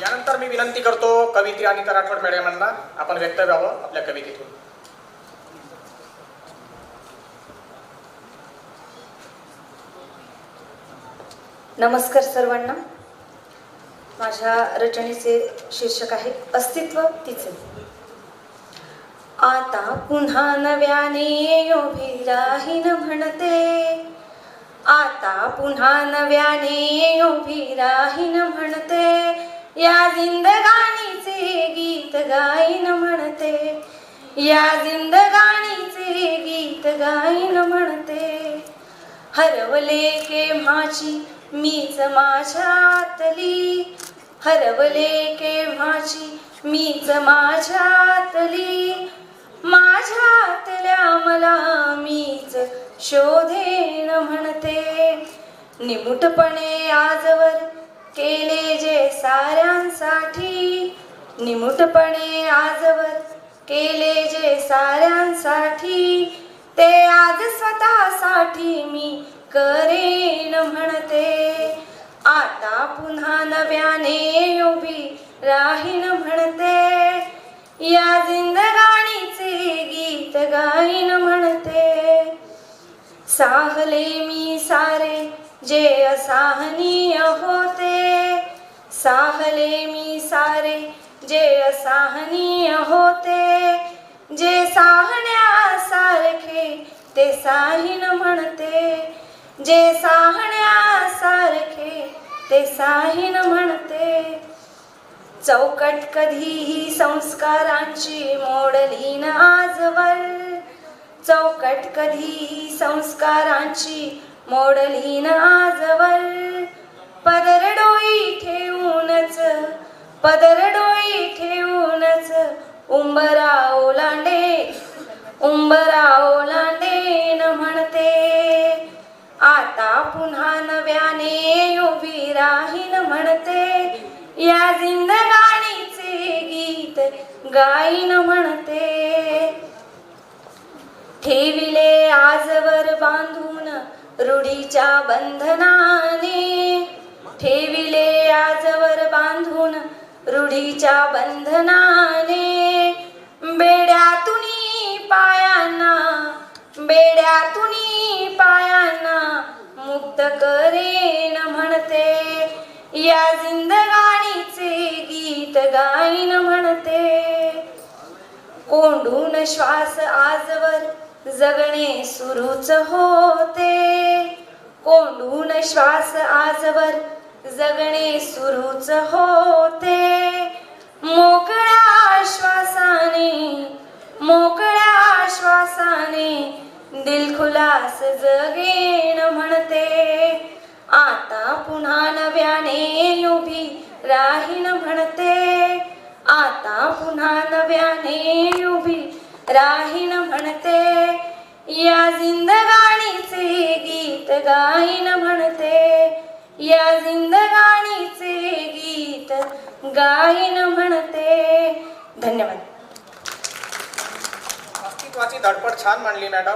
यानंतर मी विनंती करतो कवित्री आणि राठोड मॅडमांना आपण व्यक्त व्हावं आपल्या कवितेतून. नमस्कार सर्वांना. माझ्या रचनेचे शीर्षक आहे अस्तित्व तिचे. आता पुन्हा नव्याने उभी म्हणते. आता पुन्हा नव्याने उभी राहीन म्हणते. या जिंदगाणीचे गीत गाईन म्हणते. या जिंदगाणीचे गीत गाईन म्हणते. हरवले केव्हाची मीच माझ्यातली हरवले केव्हाची मीच माझ्यातली माझ्यातल्या मला मीच शोधेन म्हणते. निमुटपणे आजवर केले जे साऱ्यांसाठी निमुटपणे आजवर. केले जे साऱ्यांसाठी ते आज स्वतःसाठी मी करेन म्हणते. आता पुन्हा नव्याने उभी राहीन म्हणते. या जिंदगाणीचे गीत गाईन म्हणते. साहले मी सारे जे असाहनीय होते. साहले मी सारे जे असाहनीय होते जे साहण्यासारखे ते साहीन म्हणते. जे साहण्यासारखे ते साहीन म्हणते. चौकट कधीही संस्कारांची मोडली न आजवर? चौकट कधीही संस्कारांची मोडली न आजवर? पदर डोई ठेवूनच पदर डोई ठेवूनच उंबरा ओलांडे उंबरा ओलांडे न म्हणते. आता पुन्हा नव्याने उभी राहीन म्हणते. या जिंदगाणीचे गीत गाईन म्हणते. ठेविले आजवर बांधून रूढीच्या बंधनाने ठेविले आजवर बांधून रूढीच्या बंधनाने. बेड्यातून पायांना बेड्यातून पायांना मुक्त करेन म्हणते. या जिंदगाणीचे गीत गाईन म्हणते. कोंडून श्वास आजवर जगणे सुरूच होते. कोंडून श्वास आजवर जगणे सुरूच होते. मोकळ्या श्वासाने मोकळ्या श्वासाने दिलखुलास जगेन म्हणते. आता पुन्हा नव्याने उभी राहीन म्हणते. आता पुन्हा नव्याने उभी राहीन म्हणते. या जिंदगाणीचे गीत गाईन म्हणते. या जिंदगाणीचे गीत गायन म्हणते. धन्यवाद. अस्तित्वाची धडपड छान मांडली मॅडम.